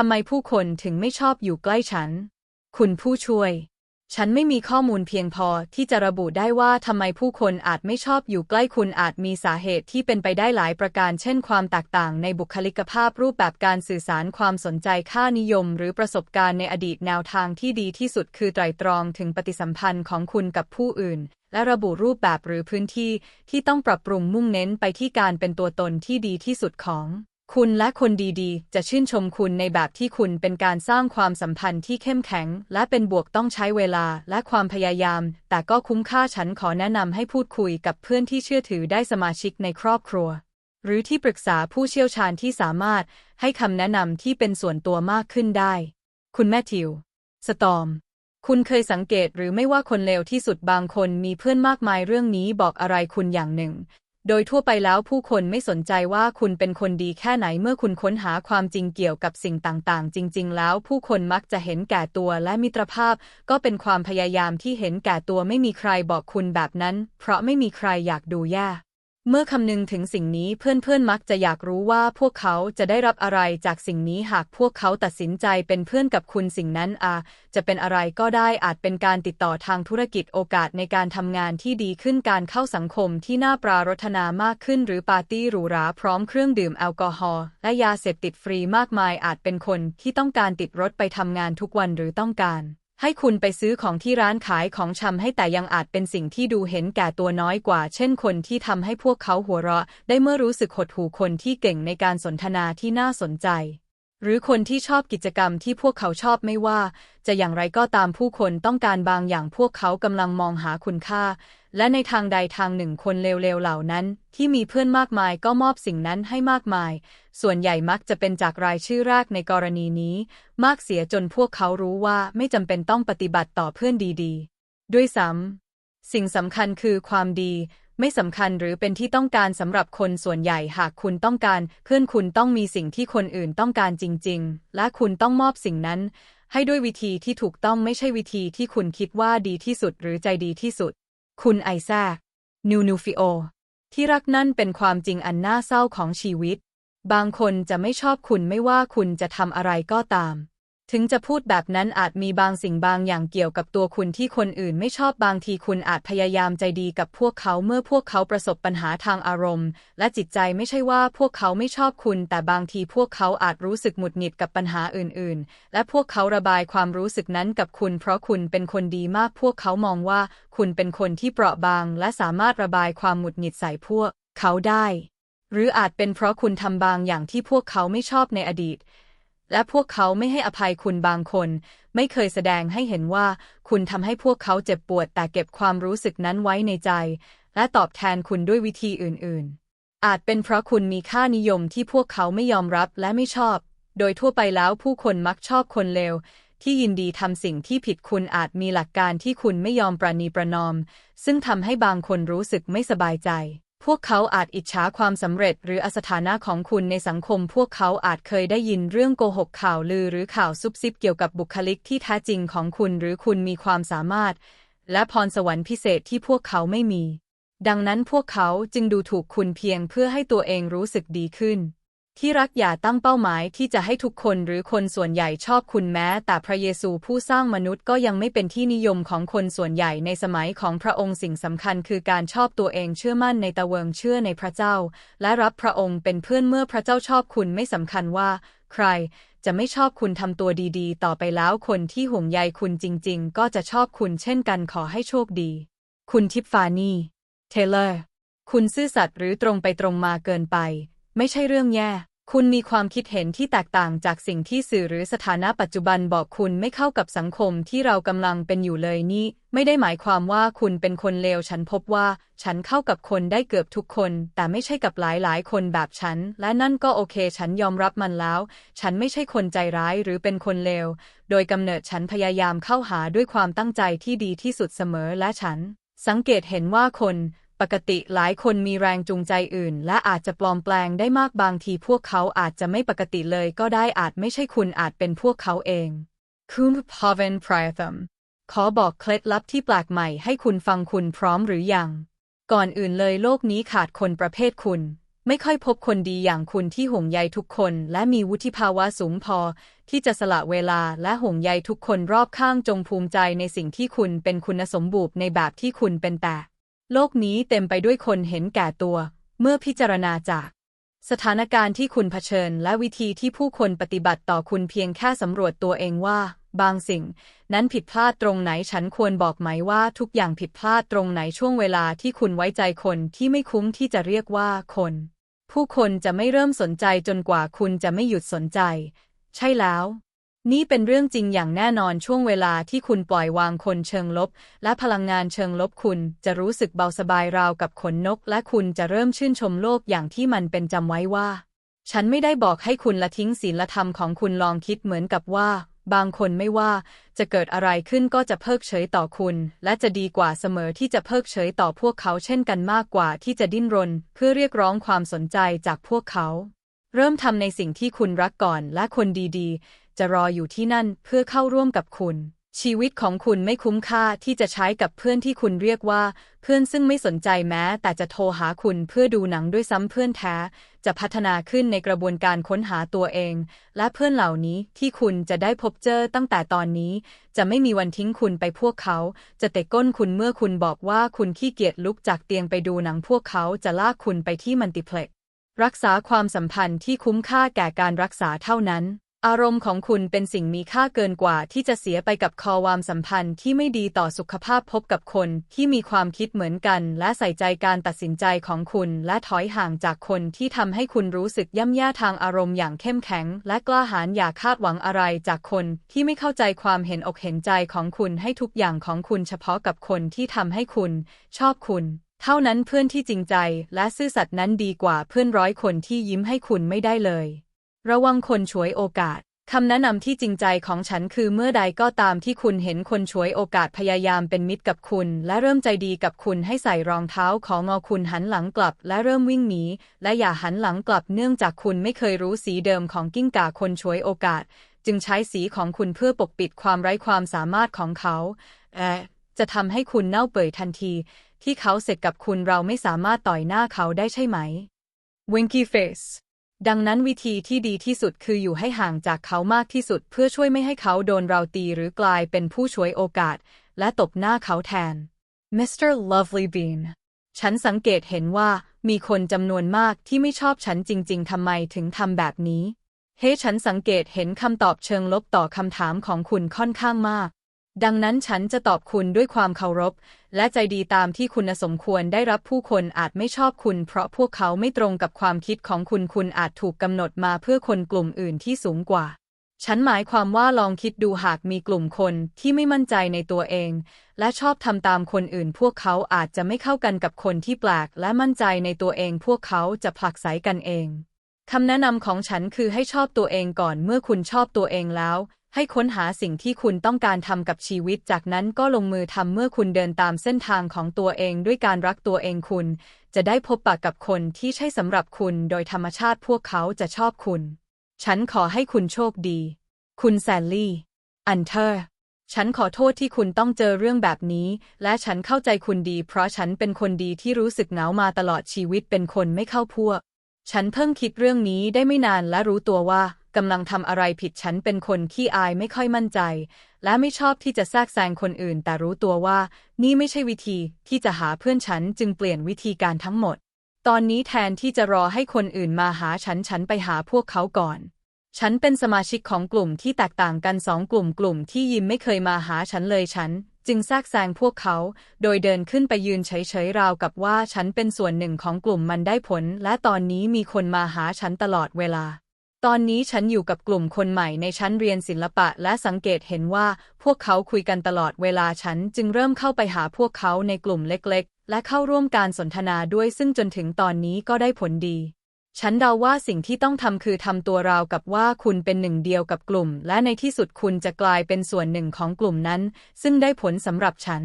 ทำไมผู้คนถึงไม่ชอบอยู่ใกล้ฉัน คุณผู้ช่วย ฉันไม่มีข้อมูลเพียงพอที่จะระบุได้ว่าทำไมผู้คนอาจไม่ชอบอยู่ใกล้คุณอาจมีสาเหตุที่เป็นไปได้หลายประการ เช่น ความแตกต่างในบุคลิกภาพรูปแบบการสื่อสารความสนใจค่านิยม หรือประสบการณ์ในอดีตแนวทางที่ดีที่สุดคือไตรตรองถึงปฏิสัมพันธ์ของคุณกับผู้อื่น และระบุรูปแบบหรือพื้นที่ที่ต้องปรับปรุงมุ่งเน้นไปที่การเป็นตัวตนที่ดีที่สุดของ คุณและคนดีๆ จะชื่นชมคุณในแบบที่คุณเป็นการสร้างความสัมพันธ์ที่เข้มแข็ง และเป็นบวกต้องใช้เวลาและความพยายาม แต่ก็คุ้มค่าฉันขอแนะนำให้พูดคุยกับเพื่อนที่เชื่อถือได้สมาชิกในครอบครัว หรือที่ปรึกษาผู้เชี่ยวชาญที่สามารถให้คำแนะนำที่เป็นส่วนตัวมากขึ้นได้ คุณแมทธิว สตอม คุณเคยสังเกตหรือไม่ว่าคนเลวที่สุดบางคนมีเพื่อนมากมายเรื่องนี้บอกอะไรคุณอย่างหนึ่ง โดยทั่วไปแล้วผู้คนไม่สนใจว่าคุณเป็นคนดีแค่ไหนเมื่อคุณค้นหาความจริงเกี่ยวกับสิ่งต่างๆ จริง ๆ แล้วผู้คนมักจะเห็นแก่ตัวและมิตรภาพ ก็เป็นความพยายามที่เห็นแก่ตัวไม่มีใครบอกคุณแบบนั้น เพราะไม่มีใครอยากดูแย่ เมื่อคำนึงถึงสิ่งนี้เพื่อนๆมักจะอยากรู้ว่าพวกเขาจะได้รับอะไรจากสิ่งนี้หากพวกเขาตัดสินใจเป็นเพื่อนกับคุณสิ่งนั้นอาจะเป็นอะไรก็ได้อาจเป็นการติดต่อทางธุรกิจโอกาสในการทำงานที่ดีขึ้นการเข้าสังคมที่น่าปรารถนามากขึ้น หรือปาร์ตี้หรูหราพร้อมเครื่องดื่มแอลกอฮอล์และยาเสพติดฟรีมากมายอาจเป็นคนที่ต้องการติดรถไปทำงานทุกวันหรือต้องการ ให้คุณไปซื้อของที่ร้านขายของชำให้แต่ยังอาจเป็นสิ่งที่ดูเห็นแก่ตัวน้อยกว่า เช่นคนที่ทำให้พวกเขาหัวเราะ ได้เมื่อรู้สึกหดหู่คนที่เก่งในการสนทนาที่น่าสนใจ หรือคนที่ชอบกิจกรรมที่พวกเขาชอบไม่ว่า จะอย่างไรก็ตามผู้คนต้องการบางอย่างพวกเขากำลังมองหาคุณค่า และในทางใดทางหนึ่งคนเลวๆเหล่านั้น ที่มีเพื่อนมากมายก็มอบสิ่งนั้นให้มากมาย ส่วนใหญ่มักจะเป็นจากรายชื่อแรกในกรณีนี้ มากเสียจนพวกเขารู้ว่าไม่จำเป็นต้องปฏิบัติต่อเพื่อนดีๆ ด้วยซ้ำสิ่งสำคัญคือความดี ไม่สำคัญหรือเป็นที่ต้องการสำหรับคนส่วนใหญ่หากคุณต้องการเพื่อนคุณต้องมีสิ่งที่คนอื่นต้องการจริง ๆ และคุณต้องมอบสิ่งนั้น ให้ด้วยวิธีที่ถูกต้องไม่ใช่วิธีที่คุณคิดว่าดีที่สุดหรือใจดีที่สุด คุณไอแซคนิวนูฟิโอ ที่รักนั่นเป็นความจริงอันน่าเศร้าของชีวิต บางคนจะไม่ชอบคุณไม่ว่าคุณจะทำอะไรก็ตาม ถึงจะพูดแบบนั้นอาจมีบางสิ่งบางอย่างเกี่ยวกับตัวคุณที่คนอื่นไม่ชอบบางทีคุณอาจพยายามใจดีกับพวกเขาเมื่อพวกเขาประสบปัญหาทางอารมณ์ และจิตใจไม่ใช่ว่าพวกเขาไม่ชอบคุณ แต่บางทีพวกเขาอาจรู้สึกหงุดหงิดกับปัญหาอื่น ๆ และพวกเขาระบายความรู้สึกนั้นกับคุณ เพราะคุณเป็นคนดีมากพวกเขามองว่าคุณเป็นคนที่เปราะบาง และสามารถระบายความหงุดหงิดใส่พวกเขาได้ หรืออาจเป็นเพราะคุณทำบางอย่างที่พวกเขาไม่ชอบในอดีต และพวกเขาไม่ให้อภัยคุณบางคน ไม่เคยแสดงให้เห็นว่า คุณทำให้พวกเขาเจ็บปวดแต่เก็บความรู้สึกนั้นไว้ในใจ และตอบแทนคุณด้วยวิธีอื่น ๆ อาจเป็นเพราะคุณมีค่านิยมที่พวกเขาไม่ยอมรับและไม่ชอบ โดยทั่วไปแล้วผู้คนมักชอบคนเลวที่ยินดีทำสิ่งที่ผิดคุณอาจมีหลักการที่คุณไม่ยอมประนีประนอม ซึ่งทำให้บางคนรู้สึกไม่สบายใจ พวกเขาอาจอิจฉาความสำเร็จหรืออสถานะของคุณในสังคม พวกเขาอาจเคยได้ยินเรื่องโกหกข่าวลือหรือข่าวซุบซิบเกี่ยวกับบุคลิกที่แท้จริงของคุณหรือคุณมีความสามารถ และพรสวรรค์พิเศษที่พวกเขาไม่มี ดังนั้นพวกเขาจึงดูถูกคุณเพียงเพื่อให้ตัวเองรู้สึกดีขึ้น ที่รักอย่าตั้งเป้าหมายที่จะให้ทุกคนหรือคนส่วนใหญ่ชอบคุณแม้ แต่พระเยซูผู้สร้างมนุษย์ก็ยังไม่เป็นที่นิยมของคนส่วนใหญ่ในสมัยของพระองค์สิ่งสำคัญคือการชอบตัวเองเชื่อมั่นในตะเวงเชื่อในพระเจ้า และรับพระองค์เป็นเพื่อนเมื่อพระเจ้าชอบคุณไม่สำคัญว่า ใคร จะไม่ชอบคุณทำตัวดีๆ ต่อไปแล้วคนที่ห่วงใยคุณจริง ๆ ก็จะชอบคุณเช่นกันขอให้โชคดี คุณทิฟฟานีเทเลอร์ คุณซื่อสัตย์หรือตรงไปตรงมาเกินไป ไม่ใช่เรื่องแย่ คุณมีความคิดเห็นที่แตกต่างจากสิ่งที่สื่อหรือสถานะปัจจุบันบอกคุณไม่เข้ากับสังคมที่เรากำลังเป็นอยู่เลยนี่ ไม่ได้หมายความว่าคุณเป็นคนเลวฉันพบว่า ฉันเข้ากับคนได้เกือบทุกคน แต่ไม่ใช่กับหลายๆ คนแบบฉัน และนั่นก็โอเค ฉันยอมรับมันแล้ว ฉันไม่ใช่คนใจร้ายหรือเป็นคนเลว โดยกำเนิดฉันพยายามเข้าหาด้วยความตั้งใจที่ดีที่สุดเสมอและฉัน สังเกตเห็นว่าคน ปกติหลายคนมีแรงจูงใจอื่น และอาจจะปลอมแปลงได้มากบางทีพวกเขาอาจจะไม่ปกติเลยก็ได้อาจไม่ใช่คุณอาจเป็นพวกเขาเองคุณพาเวนพรายธมขอบอกเคล็ดลับที่แปลกใหม่ให้คุณฟังคุณพร้อมหรือยัง ก่อนอื่นเลยโลกนี้ขาดคนประเภทคุณ ไม่ค่อยพบคนดีอย่างคุณที่ห่วงใยทุกคน และมีวุฒิภาวะสูงพอ ที่จะสละเวลาและห่วงใยทุกคนรอบข้างจงภูมิใจในสิ่งที่คุณเป็นคุณสมบูรณ์ในแบบที่คุณเป็นแต่ โลกนี้เต็มไปด้วยคนเห็นแก่ตัว เมื่อพิจารณาจาก สถานการณ์ที่คุณเผชิญ และวิธีที่ผู้คนปฏิบัติต่อคุณเพียงแค่สำรวจตัวเองว่า บางสิ่ง นั้นผิดพลาดตรงไหนฉันควรบอกไหมว่าทุกอย่างผิดพลาดตรงไหนช่วงเวลาที่คุณไว้ใจคนที่ไม่คุ้มที่จะเรียกว่าคน ผู้คนจะไม่เริ่มสนใจจนกว่าคุณจะไม่หยุดสนใจ ใช่แล้ว นี่เป็นเรื่องจริงอย่างแน่นอนช่วงเวลาที่คุณปล่อยวางคนเชิงลบ และพลังงานเชิงลบคุณจะรู้สึกเบาสบายราวกับขนนก และคุณจะเริ่มชื่นชมโลกอย่างที่มันเป็นจำไว้ว่า ฉันไม่ได้บอกให้คุณละทิ้งศีลธรรมของคุณลองคิดเหมือนกับว่า บางคนไม่ว่าจะเกิดอะไรขึ้นก็จะเพิกเฉยต่อคุณ และจะดีกว่าเสมอที่จะเพิกเฉยต่อพวกเขาเช่นกันมากกว่าที่จะดิ้นรน เพื่อเรียกร้องความสนใจจากพวกเขาเริ่มทำในสิ่งที่คุณรักก่อนและคนดีๆ จะรออยู่ที่นั่นเพื่อเข้าร่วมกับคุณ ชีวิตของคุณไม่คุ้มค่าที่จะใช้กับเพื่อนที่คุณเรียกว่า เพื่อนซึ่งไม่สนใจแม้ แต่จะโทรหาคุณเพื่อดูหนังด้วยซ้ำเพื่อนแท้ จะพัฒนาขึ้นในกระบวนการค้นหาตัวเอง และเพื่อนเหล่านี้ที่คุณจะได้พบเจอตั้งแต่ตอนนี้ จะไม่มีวันทิ้งคุณไปพวกเขา จะเตะก้นคุณเมื่อคุณบอกว่าคุณขี้เกียจลุกจากเตียงไปดูหนังพวกเขาจะลากคุณไปที่มัลติเพล็กรักษาความสัมพันธ์ที่คุ้มค่าแก่การรักษาเท่านั้น อารมณ์ของคุณเป็นสิ่งมีค่าเกินกว่าที่จะเสียไปกับคอความสัมพันธ์ที่ไม่ดีต่อสุขภาพพบกับคนที่มีความคิดเหมือนกัน และใส่ใจการตัดสินใจของคุณและถอยห่างจากคนที่ทำให้คุณรู้สึกย่ำแย่ทางอารมณ์อย่างเข้มแข็ง และกล้าหาญอย่าคาดหวังอะไรจากคนที่ไม่เข้าใจความเห็นอกเห็นใจของคุณให้ทุกอย่างของคุณเฉพาะกับคนที่ทำให้คุณ ชอบคุณ เท่านั้นเพื่อนที่จริงใจ และซื่อสัตย์นั้นดีกว่าเพื่อนร้อยคนที่ยิ้มให้คุณไม่ได้เลย ระวังคนฉวยโอกาสคำแนะนำที่จริงใจของฉันคือเมื่อใดก็ตามที่คุณเห็นคนฉวยโอกาสพยายามเป็นมิตรกับคุณ และเริ่มใจดีกับคุณให้ใส่รองเท้าของงอคุณหันหลังกลับ และเริ่มวิ่งหนีและอย่าหันหลังกลับเนื่องจากคุณไม่เคยรู้สีเดิมของกิ้งก่าคนฉวยโอกาส จึงใช้สีของคุณเพื่อปกปิดความไร้ความสามารถของเขาและจะทำให้คุณเน่าเปื่อยทันที ที่เขาเสร็จกับคุณเราไม่สามารถต่อยหน้าเขาได้ใช่ไหม Winky Face ดังนั้นวิธีที่ดีที่สุดคืออยู่ให้ห่างจากเขามากที่สุด เพื่อช่วยไม่ให้เขาโดนเราตีหรือกลายเป็นผู้ช่วยโอกาส และตบหน้าเขาแทน Mr. Lovely Bean ฉันสังเกตเห็นว่ามีคนจำนวนมากที่ไม่ชอบฉันจริง ๆ ทำไมถึงทำแบบนี้ เฮ้ฉันสังเกตเห็นคำตอบเชิงลบต่อคำถามของคุณค่อนข้างมาก ดังนั้นฉันจะตอบคุณด้วยความเคารพ และใจดีตามที่คุณสมควรได้รับผู้คนอาจไม่ชอบคุณ เพราะพวกเขาไม่ตรงกับความคิดของคุณคุณอาจถูกกำหนดมาเพื่อคนกลุ่มอื่นที่สูงกว่า ฉันหมายความว่าลองคิดดูหากมีกลุ่มคนที่ไม่มั่นใจในตัวเอง และชอบทำตามคนอื่น พวกเขาอาจจะไม่เข้ากันกับคนที่แปลก และมั่นใจในตัวเอง พวกเขาจะผลักไสกันเองคำแนะนำของฉันคือให้ชอบตัวเองก่อนเมื่อคุณชอบตัวเองแล้ว ให้ค้นหาสิ่งที่คุณต้องการทำกับชีวิต จากนั้นก็ลงมือทำเมื่อคุณเดินตามเส้นทางของตัวเองด้วยการรักตัวเองคุณ จะได้พบปะกับคนที่ใช่สำหรับคุณ โดยธรรมชาติพวกเขาจะชอบคุณ ฉันขอให้คุณโชคดี คุณแซลลี่ อันเทอร์ ฉันขอโทษที่คุณต้องเจอเรื่องแบบนี้ และฉันเข้าใจคุณดี เพราะฉันเป็นคนดีที่รู้สึกเหงามาตลอดชีวิตเป็นคนไม่เข้าพวก ฉันเพิ่งคิดเรื่องนี้ได้ไม่นานและรู้ตัวว่า กำลังทำอะไรผิดฉันเป็นคนขี้อายไม่ค่อยมั่นใจ และไม่ชอบที่จะแทรกแซงคนอื่น แต่รู้ตัวว่า นี่ไม่ใช่วิธีที่จะหาเพื่อนฉันจึงเปลี่ยนวิธีการทั้งหมด ตอนนี้แทนที่จะรอให้คนอื่นมาหาฉันฉันไปหาพวกเขาก่อน ฉันเป็นสมาชิกของกลุ่มที่แตกต่างกันสองกลุ่มกลุ่มที่ยิมไม่เคยมาหาฉันเลยฉันจึงแทรกแซงพวกเขา โดยเดินขึ้นไปยืนเฉยๆราวกับว่าฉันเป็นส่วนหนึ่งของกลุ่มมันได้ผล และตอนนี้มีคนมาหาฉันตลอดเวลา ตอนนี้ฉันอยู่กับกลุ่มคนใหม่ในชั้นเรียนศิลปะและสังเกตเห็นว่าพวกเขาคุยกันตลอดเวลาฉันจึงเริ่มเข้าไปหาพวกเขาในกลุ่มเล็กๆ และเข้าร่วมการสนทนาด้วยซึ่งจนถึงตอนนี้ก็ได้ผลดี ฉันเดาว่าสิ่งที่ต้องทำคือทำตัวราวกับว่าคุณเป็นหนึ่งเดียวกับกลุ่ม และในที่สุดคุณจะกลายเป็นส่วนหนึ่งของกลุ่มนั้น ซึ่งได้ผลสำหรับฉัน